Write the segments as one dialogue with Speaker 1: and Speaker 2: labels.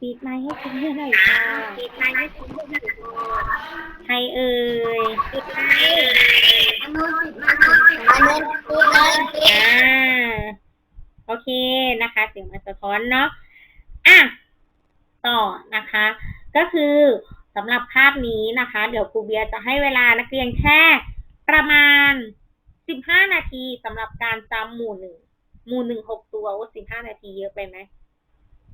Speaker 1: ปิดไมค์ให้คุณเพื่อนหน่อยค่ะ
Speaker 2: ปิดไมค์ให้คุณผู้ชมก่อน
Speaker 1: ใครเอ่ย
Speaker 2: ปิดไมค์อันนู้นปิดไมค์อันนู้นปิดเลย
Speaker 1: อ่าโอเคนะคะเสียงมันสะท้อนเนาะอะต่อนะคะ ก็คือสำหรับภาพนี้นะคะ เดี๋ยวครูเบียจะให้เวลานักเรียนแค่ประมาณ 15 นาทีสำหรับการจำหมู่หนึ่งหมู่หนึ่งหกตัวโอ้สิบห้านาทีเยอะไปไหม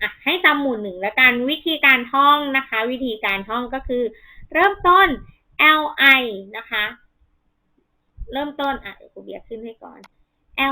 Speaker 1: อะให้จำหมู่หนึ่งแล้วกันวิธีการท่องนะคะ วิธีการท่องก็คือ เริ่มต้น L I นะคะ เริ่มต้นอะเดี๋ยวครูเบียร์ขึ้นให้ก่อน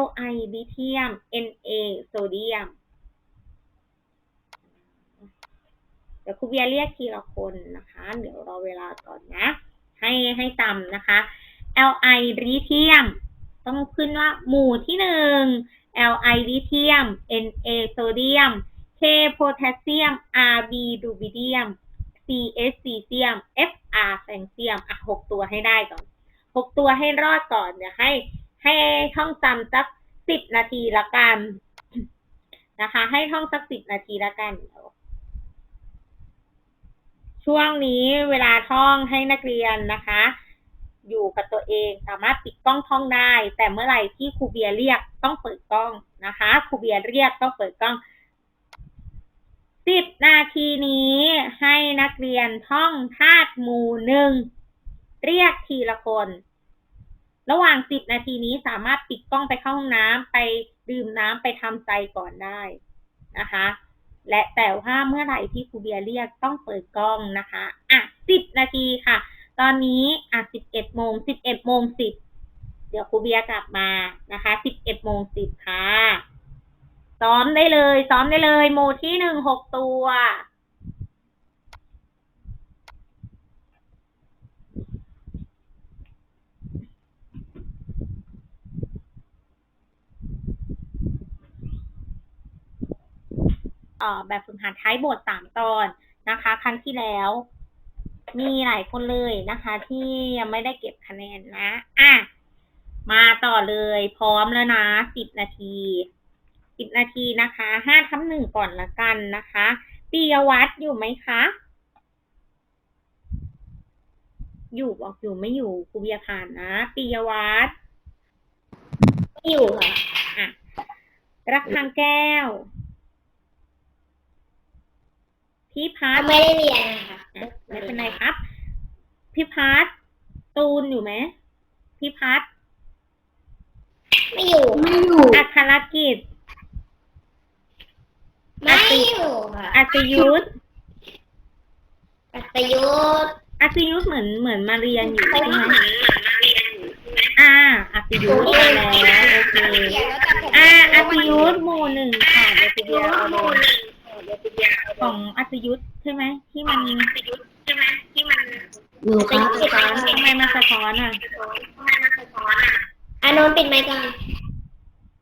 Speaker 1: L I ลิเทียม N A โซเดียมเดี๋ยวครูเบียร์เรียกทีละคนนะคะ เดี๋ยวรอเวลาก่อนนะ ให้ให้จำนะคะ L I ลิเทียม ต้องขึ้นว่าหมู่ที่หนึ่ง L I ลิเทียม N A โซเดียม K โพแทสเซียม R B รูบิเดียม C S ซีเซียม F R แซงเซียม อะหกตัวให้ได้ก่อน หกตัวให้รอดก่อนเดี๋ยวให้ ให้ท่องจำสักสิบนาทีละกันนะคะ ให้ท่องสักสิบนาทีละกัน ช่วงนี้เวลาท่องให้นักเรียนนะคะ อยู่กับตัวเองสามารถปิดกล้องท่องได้ แต่เมื่อไหร่ที่ครูเบียเรียกต้องเปิดกล้องนะคะครูเบียเรียกต้องเปิดกล้อง สิบนาทีนี้ให้นักเรียนท่องธาตุหมู่หนึ่งเรียกทีละคน ระหว่างสิบนาทีนี้สามารถปิดกล้องไปเข้าห้องน้ำไปดื่มน้ำไปทำใจก่อนได้นะคะ และแต่ว่าเมื่อไหร่ที่ครูเบียเรียกต้องเปิดกล้องนะคะ อะสิบนาทีค่ะ ตอนนี้อะสิบเอ็ดโมงสิบเอ็ดโมงสิบเดี๋ยวครูเบียกลับมานะคะสิบเอ็ดโมงสิบค่ะ ซ้อมได้เลย ซ้อมได้เลยโมที่หนึ่งหกตัวเอ่อแบบฝึกหัดท้ายบทสามตอนนะคะ ครั้งที่แล้ว มีหลายคนเลยนะคะ ที่ยังไม่ได้เก็บคะแนนนะ อะ มาต่อเลย พร้อมแล้วนะสิบนาที สิบนาทีนะคะห้าทับหนึ่งก่อนละกันนะคะปียวัฒน์อยู่ไหมคะ อยู่บอกอยู่ไม่อยู่ครูเบียร์ผ่านนะปียวัฒน์
Speaker 2: ไม่อยู่ค่ะ
Speaker 1: อะรักทางแก้ว พี่พัฒน์
Speaker 2: ไม่ได้เรียนนะคะ
Speaker 1: อะไม่เป็นไรครับ พี่พัฒน์ตูนอยู่ไหมพี่พัฒน์
Speaker 2: ไม่อยู่ไม่อยู่
Speaker 1: อัครกิจ
Speaker 2: ไม่อยู่ค่ะ
Speaker 1: อัศยุทธ
Speaker 2: อัตยุทธ
Speaker 1: อัศยุทธเหมือนเหมือนมาเรียนอยู่
Speaker 2: ไม่
Speaker 1: ใช่
Speaker 2: เห
Speaker 1: ไหม
Speaker 2: มือนเหมือนมาเรียนอยู่ใช่ไหม
Speaker 1: อ่าอัศยุทธมาแล้วโอเคอ่าอัศยุทธหมู่หนึ่งค่ะเดี๋ยวทีเดียวเอาลง
Speaker 2: เดี๋ยวไปเรียนเอา
Speaker 1: ของอัศยุทธใช่ไหมที่มัน
Speaker 2: อัตยุทธใช่ไหมที่มัน
Speaker 3: หนูครับ
Speaker 2: สะท้อน
Speaker 1: ทำไมมันสะท้อนอะ
Speaker 2: ทำไมมันสะท้อนอะอานนท์ปิดไมค์ก่อน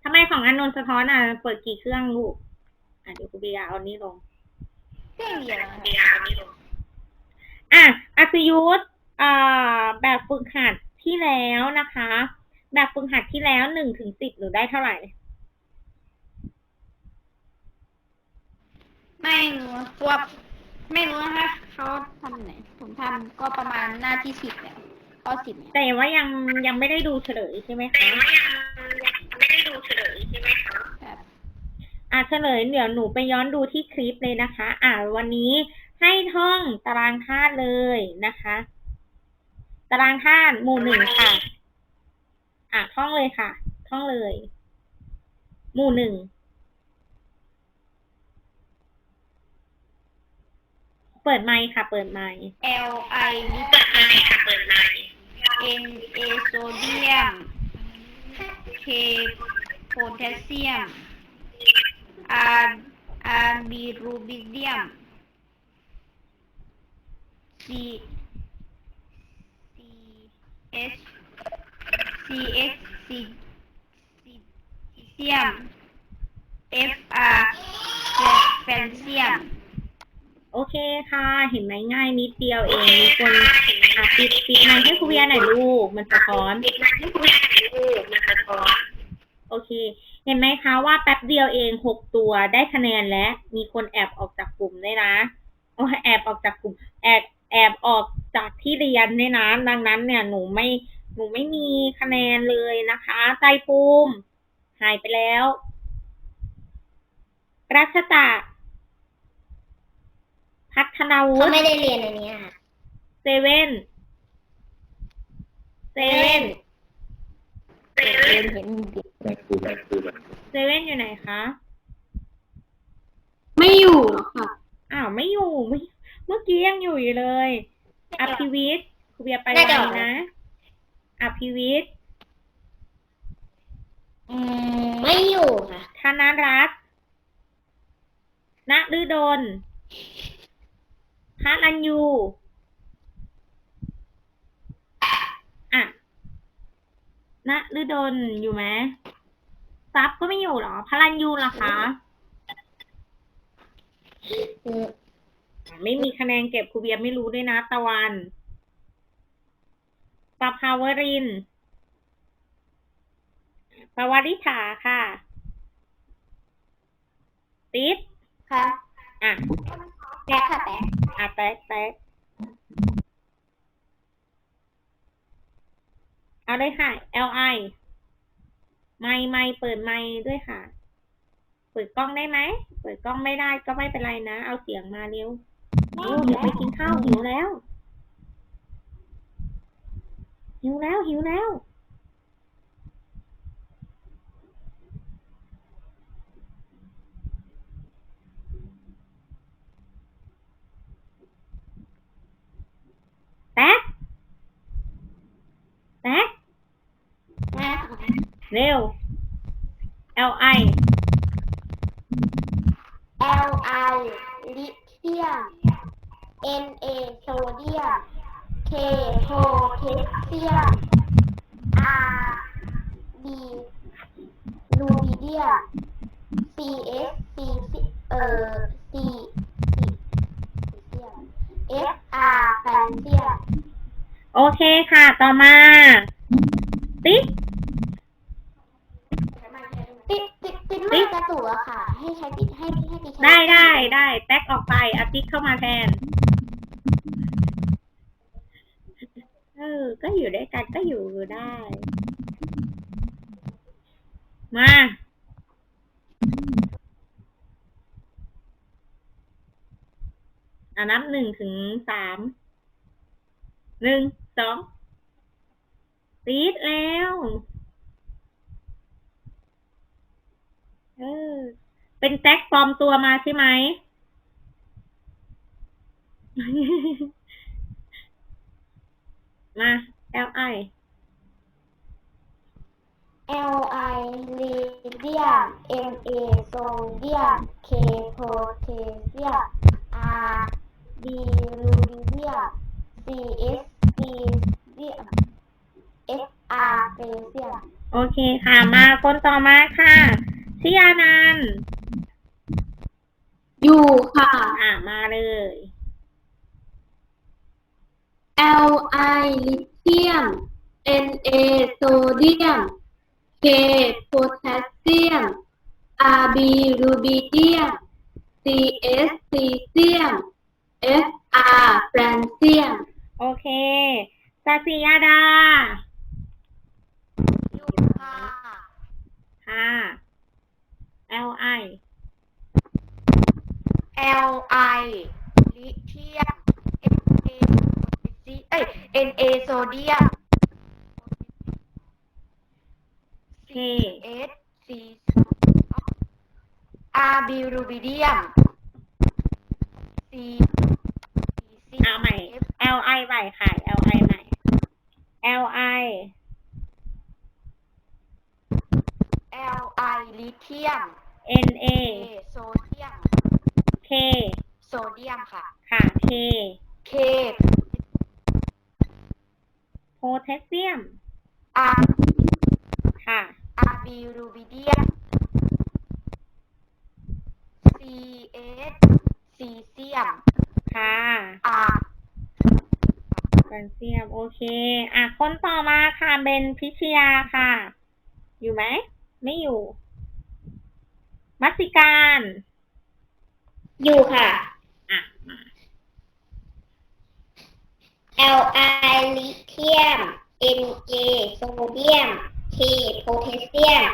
Speaker 1: ทำไมของอานนท์สะท้อนอะ เปิดกี่เครื่องลูก อะเดี๋ยวครูเบียร์เอานี้ลง
Speaker 2: เครื่องเดียวเดียวนี่ลง
Speaker 1: อะอัศยุทธอ่าแบบฝึกหัดที่แล้วนะคะ แบบฝึกหัดที่แล้วหนึ่งถึงสิบหนูได้เท่าไหร่
Speaker 3: ไม่รู้ตัวไม่รู้นะคะเขาทำไหนผมทำก็ประมาณหน้าที่สิบเนี่ยข้อสิบเนี่ย
Speaker 1: แต่ว่ายังยังไม่ได้ดูเฉลยใช่ไหม
Speaker 2: แต่
Speaker 1: คะ
Speaker 2: ว่ายังยังไม่ได้ดูเฉลยใช่ไหมคะ
Speaker 3: แบบ
Speaker 1: อะเฉลยเดี๋ยวหนูไปย้อนดูที่คลิปเลยนะคะ อะวันนี้ให้ท่องตารางธาตุเลยนะคะ ตารางธาตุหมู่หนึ่งค่ะ อะท่องเลยค่ะ ท่องเลย หมู่หนึ่งเปิดไมค์ค่ะ เปิดไมค์
Speaker 3: เอลไอลิ
Speaker 2: เปิดไมค์ค่ะเปิดไมค์
Speaker 3: เอ็นเอโซเดียมเคโพแทสเซียม อาร์อาร์บีรูบิเดียมซีซีเอสซีเอ็กซีซีเซียมเอฟอาร์แฟนเซียม
Speaker 1: โอเคค่ะ เห็นไหมง่ายนิดเดียวเองมีคนอะปิดปิดไมค์ให้ครูเวียหน่อยลูก มันสะท้อน
Speaker 2: ปิดไมค์ให้คุณแม่ถ่ายรูปมันสะท้อน
Speaker 1: โอเค เห็นไหมคะว่าแป๊บเดียวเองหกตัวได้คะแนนแล้วมีคนแอบออกจากกลุ่มด้วยนะโอ้ยแอบออกจากกลุ่ม แอบแอบออกจากที่เรียนด้วยนะดังนั้นเนี่ยหนูไม่หนูไม่มีคะแนนเลยนะคะใจภูมิหายไปแล้วรัชตะ พัฒนาวุ
Speaker 2: เขา
Speaker 1: ฒิ
Speaker 2: ไม่ได้เรียนอันเนี้ยค่ะ
Speaker 1: เซเว่นเซเว่น
Speaker 2: เรียนเห็นเด็ก
Speaker 1: เซเว่นอยู่ไหนคะ
Speaker 3: ไม่อยู่หรอกค่ะ
Speaker 1: อ้าวไม่อยู่ไม่เมื่อกี้ยังอยู่อยู่เลยอภิวิทย์ครูเบียร์ไป
Speaker 2: น่า
Speaker 1: ไห
Speaker 2: จะ
Speaker 1: นนะอภิวิทย์
Speaker 2: อืมไม่อยู่ค่ะ
Speaker 1: ธนรัตน์ณฤดลพระรัญยู อะ ณฤดลอยู่ไหมซับก็ไม่อยู่เหรอพระรัญยูล่ะคะ
Speaker 2: อืม
Speaker 1: ไม่มีคะแนนเก็บครูเบียร์ไม่รู้ด้วยนะ ตะวันปภาวรินทร์ปวริษาค่ะ ติ๊ด
Speaker 2: ค่ะ
Speaker 1: อะ
Speaker 2: แป๊กค่ะแป๊ก
Speaker 1: อะแป๊กแป๊ก เอาเลยค่ะ li ไม่ไม่เปิดไม่ด้วยค่ะ เปิดกล้องได้ไหม เปิดกล้องไม่ได้ก็ไม่เป็นไรนะ เอาเสียงมาเร็วเร็วเดี๋ยวไปกินข้าวหิวแล้ว หิวแล้วหิวแล้วแป๊กแป๊ก
Speaker 2: แป๊ก
Speaker 1: เร็ว L I
Speaker 2: L I ลิเทียม N A โซเดียม K โพแทสเซียม R B ลูบิเดียม C S C เอ่อ C C เซียม F R แฟนเซียม
Speaker 1: โอเคค่ะ ต่อมาติ๊ก
Speaker 2: ติดติดติดไม่กระตุกอะค่ะ ให้ใช้ติดให้ให้ติดใช้
Speaker 1: ได้ได้ได้แท็กออกไปเอาติ๊กเข้ามาแทน เออ ก็อยู่ด้วยกันก็อยู่ได้ มาอ่านับหนึ่งถึงสาม หนึ่ง สองตีดแล้ว เออ เป็นแท็กปลอมตัวมาใช่ไหม มา L I
Speaker 2: L I ลิเดียม M A โซเดียม K โพแทสเซียม R B ลูบิเดียม C S C เดียม F R เฟเซียม
Speaker 1: โอเคค่ะ มาคนต่อมาค่ะ ชิยานันท์
Speaker 3: อยู่ค่ะ
Speaker 1: อ่ามาเลย
Speaker 3: L I ลิเทียม N A โซเดียม K โพแทสเซียม R B รูบิเดียม C S ซีเซียม F R แฟรนเซียม
Speaker 1: โอเคสัสิยาดา
Speaker 2: อยู่ค่ะ
Speaker 1: ค่ะ L I
Speaker 2: L I ลิเทียม M A เอ้ย N A โซเดียม
Speaker 1: K
Speaker 2: S C R B รูบิเดียม C C
Speaker 1: เอาใหม่ L I ใหม่ค่ะ L I ใหม่ L I
Speaker 2: L I ลิเทียม
Speaker 1: N A
Speaker 2: A โซเดียม
Speaker 1: K
Speaker 2: โซเดียมค่ะ
Speaker 1: ค่ะ K
Speaker 2: K
Speaker 1: โพแทสเซียม
Speaker 2: R
Speaker 1: ค่ะ
Speaker 2: R B รูบิเดียม C S ซีเซียม
Speaker 1: ค่ะ
Speaker 2: R
Speaker 1: แฟนเซียม โอเค อะ คนต่อมาค่ะเบนพิชยาค่ะ อยู่ไหม ไม่อยู่ มัสสิการ
Speaker 2: อยู่ค่ะ
Speaker 1: อะ มา
Speaker 2: L I ลิเทียม N A โซเดียม K โพแทสเซียม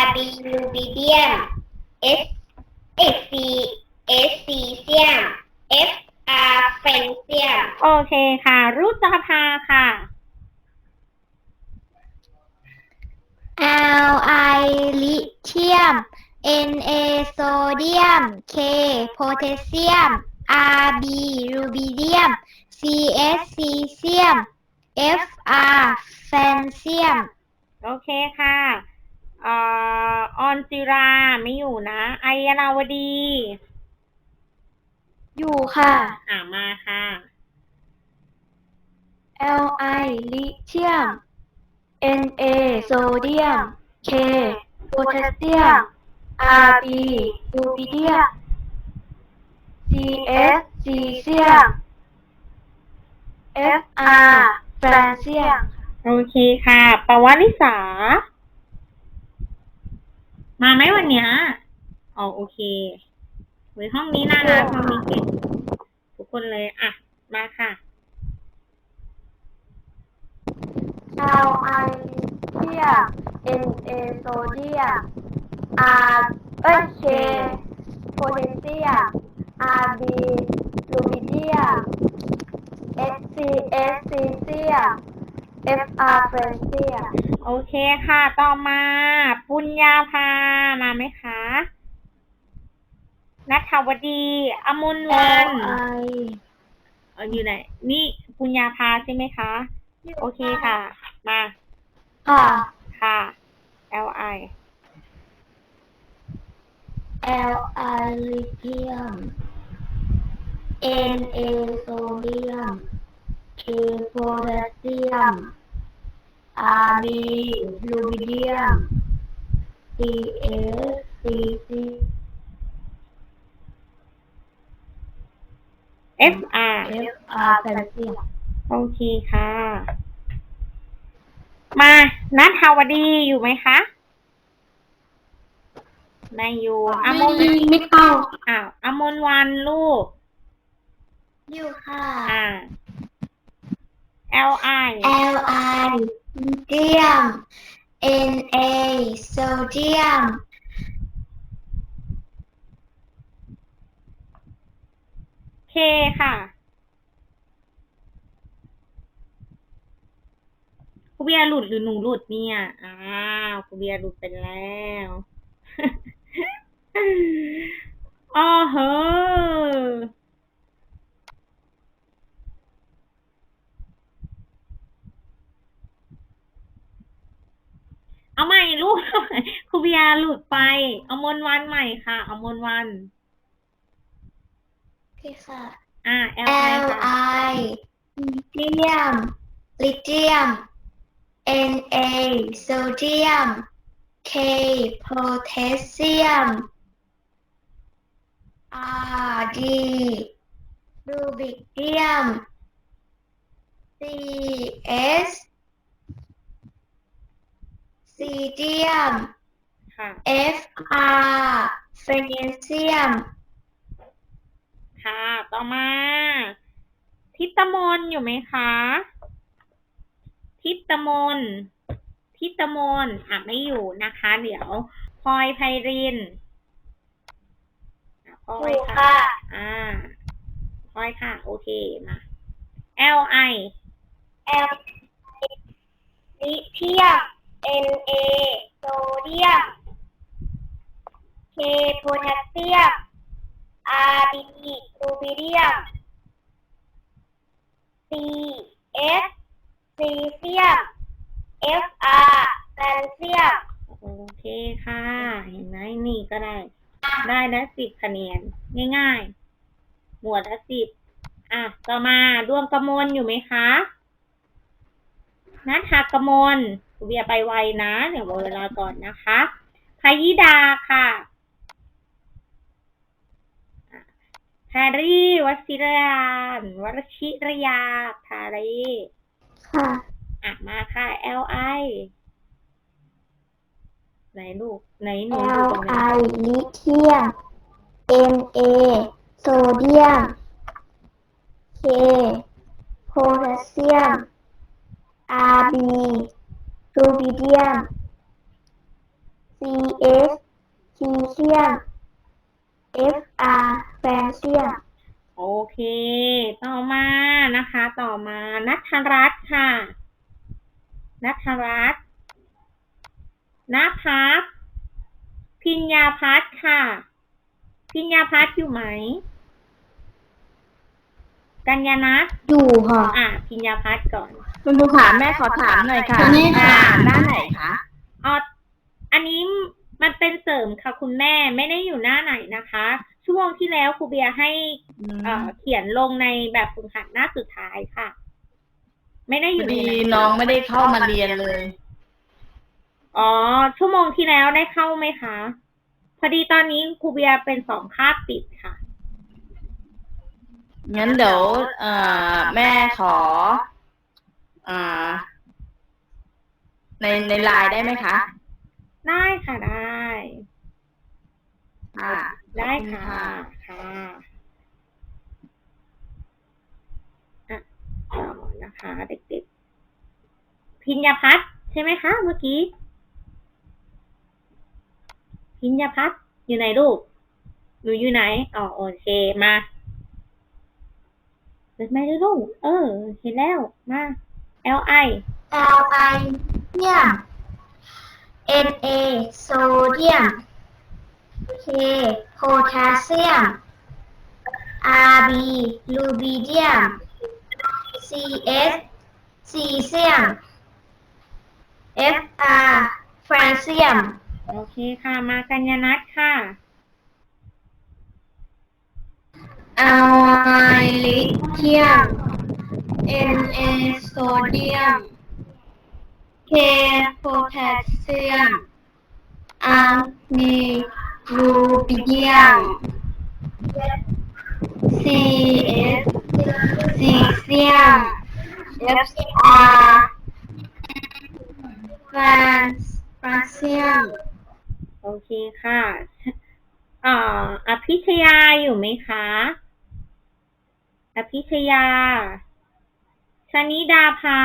Speaker 2: R B ลูบิเดียม S S C S ซีเซียม F R เฟนเซียม
Speaker 1: โอเคค่ะรุจภาค่ะ
Speaker 2: L I ลิเทียม N A โซเดียม K โพแทสเซียม R B รูบิเดียม C S ซีเซียม F R แฟนเซียม
Speaker 1: โอเคค่ะเอ่อออนจิราไม่อยู่นะ ไอยานาวดี
Speaker 2: อยู่ค่ะ
Speaker 1: อะมาค่ะ
Speaker 2: L I ลิเทียม N A โซเดียม K โพแทสเซียม R B รูบิเดียม C S ซีเซียม F R แฟนเซียม
Speaker 1: โอเคค่ะปวริสา มาไหมวันเนี้ยอ๋อโอเคเว้ยห้องนี้น่ารักห้องนี้เก่งทุกคนเลย อะ มาค่ะ
Speaker 2: L I เทียม N A โซเดียม R เอ้ย K โพแทสเซียม R B รูบิเดียม S C S ซีเซียม F R เฟรนเซียม
Speaker 1: โอเคค่ะ ต่อมาปุญญาภามาไหมคะนัทวดีอมุนวัน
Speaker 2: I
Speaker 1: เอออยู่ไหน นี่ปุญญาภาใช่ไหมคะ โอเคค่ะ มา
Speaker 2: ค่ะ
Speaker 1: ค่ะ L I
Speaker 2: L I ลิเทียม N A โซเดียม K โพแทสเซียม R B รูบิเดียม C S C C
Speaker 1: F R
Speaker 2: F R แฟนเซียม
Speaker 1: โอเคค่ะ มา นัทาวดีอยู่ไหมคะ ไม่อยู่อมน
Speaker 2: ไม่เข้า
Speaker 1: อ้าวอมนวันลูก
Speaker 2: อยู่ค่ะ
Speaker 1: อ่า L I
Speaker 2: L I ลิเทียม N A โซเดียม
Speaker 1: K ค่ะ ครูเบียร์หลุดหรือหนูหลุดเนี่ย อ้าว ครูเบียร์หลุดไปแล้ว อ๋อเฮ้อเอาใหม่ลูกครูเบียร์หลุดไป เอามนวันใหม่ค่ะ เอามนวัน
Speaker 2: โอเคค่ะ
Speaker 1: อ่า L I
Speaker 2: L
Speaker 1: ค่ะ
Speaker 2: I ลิเทียมลิเทียม N A โซเดียม K โพแทสเซียม R D รูบิกเดียม C S ซีเดียม
Speaker 1: ค่ะ
Speaker 2: F R เฟรนเซียม
Speaker 1: ค่ะ ต่อมา ทิตมนอยู่ไหมคะ ทิตมน ทิตมนอะไม่อยู่นะคะ เดี๋ยวพลอยไพรินอะพลอยค่ะ อ่าพลอยค่ะ โอเค มา L I
Speaker 2: L ลิเทียม N A โซเดียม K โพแทสเซียม R B รูบิเดียม C S ซีเซียม F R แฟนเซียม
Speaker 1: โอเคค่ะ เห็นไหมนี่ก็ได้ ได้แล้วสิบคะแนนง่ายๆ หมวดละสิบอะ ต่อมาดวงกมลอยู่ไหมคะ นัทธากมลเวียไปไวนะ เดี๋ยวบอกเวลาก่อนนะคะพายิดาค่ะอะแพรรี่วชิรยานวรชิรยาแพรรี่
Speaker 2: ค่ะ
Speaker 1: อะมาค่ะ L I ไหนลูก ไหนหนูอยู่
Speaker 2: L
Speaker 1: ตรงไหน
Speaker 2: I ลิเธียม N A โซเดียม K โพแทสเซียม R B รูบิเดียม C S ซีเซียม F R แฟนเซียม
Speaker 1: โอเค ต่อมานะคะ ต่อมานัทรัตน์ค่ะ นัทรัตน์นภัสพิญญาพัฒน์ค่ะ พิญญาพัฒน์อยู่ไหม กัญญานัท
Speaker 2: อยู่ค่ะ
Speaker 1: อะพิญญาพัฒน์ก่อน
Speaker 4: คุณครูขาแม่ขอถามหน่อยค่ะ
Speaker 2: คุณแม่ค่ะ
Speaker 4: อ่านหน้าไหนคะ
Speaker 1: อ๋ออันนี้มันเป็นเสริมค่ะคุณแม่ไม่ได้อยู่หน้าไหนนะคะ ช่วโมงที่แล้วครูเบียร์ให้เอ่อเขียนลงในแบบฝึกหัดหน้าสุดท้ายค่ะ ไม่ได้อ
Speaker 4: พอยู่
Speaker 1: ใน
Speaker 4: ดี
Speaker 1: นั้น
Speaker 4: น้องไม่ได้เข้ามาเรียนเลย
Speaker 1: อ๋อ ชั่วโมงที่แล้วได้เข้าไหมคะ พอดีตอนนี้ครูเบียร์เป็นสองคาบปิดค่ะ
Speaker 4: งั้นเดี๋ยวเอ่อแม่ขออ่าในในไลน์ได้ไหมคะ
Speaker 1: ได้ค่ะได้
Speaker 4: อ่า
Speaker 1: ได้
Speaker 4: ขอบณ
Speaker 1: ค่ะค่ะอะต่อนะคะ เด็กๆ พิญญาพัฒน์ใช่ไหมคะ เมื่อกี้ พิญญาพัฒน์อยู่ไหนลูกหนูอยู่ไหนอ๋อโอเคมาเปิดไม่ได้ลูกเออ เห็นแล้วมา L I
Speaker 2: L I เนี่ย N A โซเดียม K โพแทสเซียม R B รูบิเดียม C S ซีเซียม F R แฟรนเซียม
Speaker 1: โอเคค่ะ มากัญญานัทค่ะ
Speaker 2: L I ลิเธียม N A โซเดียม K โพแทสเซียม R B รูบิเดียม C S ซีเซียม F R แฟรนฟรนเซียม
Speaker 1: โอเคค่ะเอ่ออภิชยาอยู่ไหมคะ อภิชยา ชนิดาภา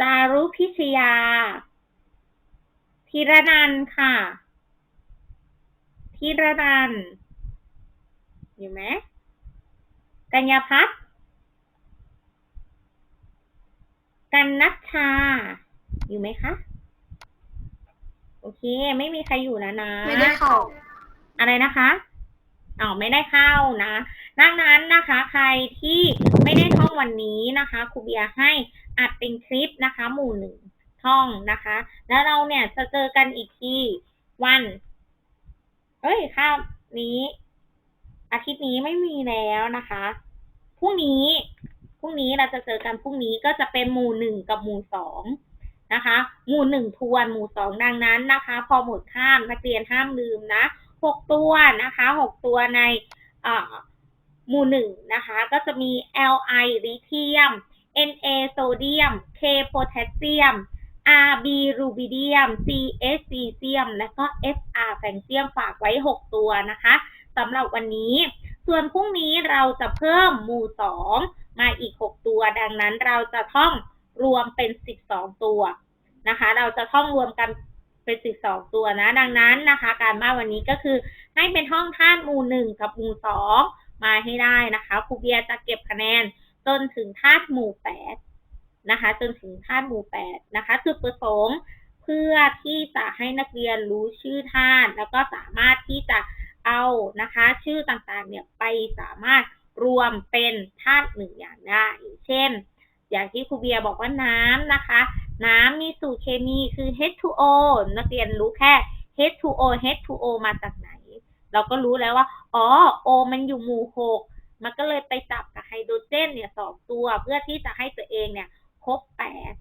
Speaker 1: จารุพิชยา ธีรนันค่ะธีรนันอยู่ไหม กัญญาพัฒน์กันนัชชา อยู่ไหมคะ โอเค ไม่มีใครอยู่แล้วนะ
Speaker 2: ไม่ได้เข้า
Speaker 1: อะไรนะคะอ๋อไม่ได้เข้านะดังนั้นนะคะ ใครที่ไม่ได้ท่องวันนี้นะคะครูเบียร์ให้อัดเป็นคลิปนะคะ หมู่หนึ่งท่องนะคะ แล้วเราเนี่ยจะเจอกันอีกทีวัน เอ้ยข้าวนี้ อาทิตย์นี้ไม่มีแล้วนะคะพ รุ่งนี้พรุ่งนี้เราจะเจอกันพรุ่งนี้ก็จะเป็นหมู่หนึ่งกับหมู่สองนะคะ หมู่หนึ่งทวนหมู่สองดังนั้นนะคะ พอหมดข้ามนักเรียนห้ามลืมนะหกตัวนะคะหกตัวในหมู่หนึ่งนะคะ ก็จะมี Li ลิเธียม Na โซเดียม K โพแทสเซียม Rb รูบิเดียม Cs ซีเซียม และก็ Fr แฟงเซียมฝากไว้ 6 ตัวนะคะสำหรับวันนี้ ส่วนพรุ่งนี้เราจะเพิ่มหมู่ 2 มาอีก 6 ตัว ดังนั้นเราจะท่องรวมเป็น 12 ตัวนะคะ เราจะท่องรวมกันเป็น 12 ตัวนะ ดังนั้นนะคะ การบ้านวันนี้ก็คือให้เป็นท่องธาตุหมู่ 1 กับหมู่ 2 มาให้ได้นะคะครูเบียจะเก็บคะแนนจนถึงธาตุหมู่ 8 นะคะ จนถึงธาตุหมู่ 8 นะคะจุดประสงค์เพื่อที่จะให้นักเรียนรู้ชื่อธาตุแล้วก็สามารถที่จะ เอานะคะ ชื่อต่างๆเนี่ยไปสามารถรวมเป็นธาตุหนึ่งอย่างได้ เช่น อย่างที่ครูเบียบอกว่าน้ำนะคะ น้ำมีสูตรเคมีคือ H2O นักเรียนรู้แค่ H2O H2O มาจากไหน เราก็รู้แล้วว่า อ๋อ O มันอยู่หมู่หกมันก็เลยไปจับกับไฮโดรเจนเนี่ยสองตัวเพื่อที่จะให้ตัวเองเนี่ยครบแปด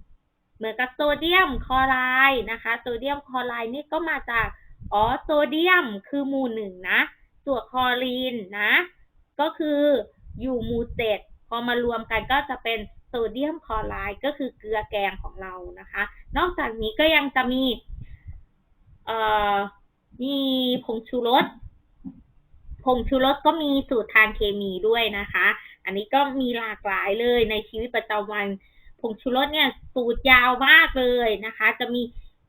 Speaker 1: เหมือนกับโซเดียมคลอไรด์นะคะ โซเดียมคลอไรด์นี่ก็มาจาก อ๋อโซเดียมคือหมู่หนึ่งนะ ส่วนคลอรีนนะ ก็คืออยู่หมู่เจ็ดพอมารวมกันก็จะเป็นโซเดียมคลอไรด์ก็คือเกลือแกงของเรานะคะ นอกจากนี้ก็ยังจะมีเอ่อมีผงชูรสผงชูรสก็มีสูตรทางเคมีด้วยนะคะ อันนี้ก็มีหลากหลายเลยในชีวิตประจำวันผงชูรสเนี่ยสูตรยาวมากเลยนะคะ จะมี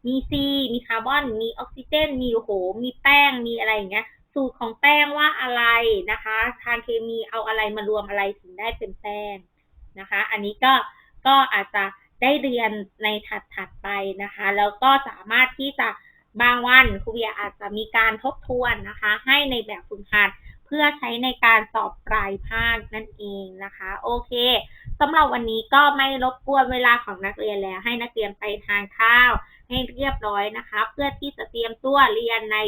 Speaker 1: มีซีมีคาร์บอน มีออกซิเจน มีโอ้โห มีแป้ง มีอะไรอย่างเงี้ย สูตรของแป้งว่าอะไรนะคะ ทางเคมีเอาอะไรมารวมอะไรถึงได้เป็นแป้งนะคะ อันนี้ก็ ก็อาจจะได้เรียนในถัดถัดๆไปนะคะ แล้วก็สามารถที่จะบางวันครูเบียอาจจะมีการทบทวนนะคะ ให้ในแบบฝึกหัดเพื่อใช้ในการสอบปลายภาคนั่นเองนะคะ โอเคสำหรับวันนี้ก็ไม่รบกวนเวลาของนักเรียนแล้ว ให้นักเรียนไปทานข้าว ให้เรียบร้อยนะคะ เพื่อที่จะเตรียมตัวเรียนใน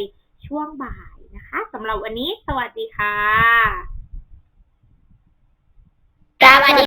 Speaker 1: ช่วงบ่ายนะคะสำหรับวันนี้สวัสดีค่ะ
Speaker 2: สวัสดี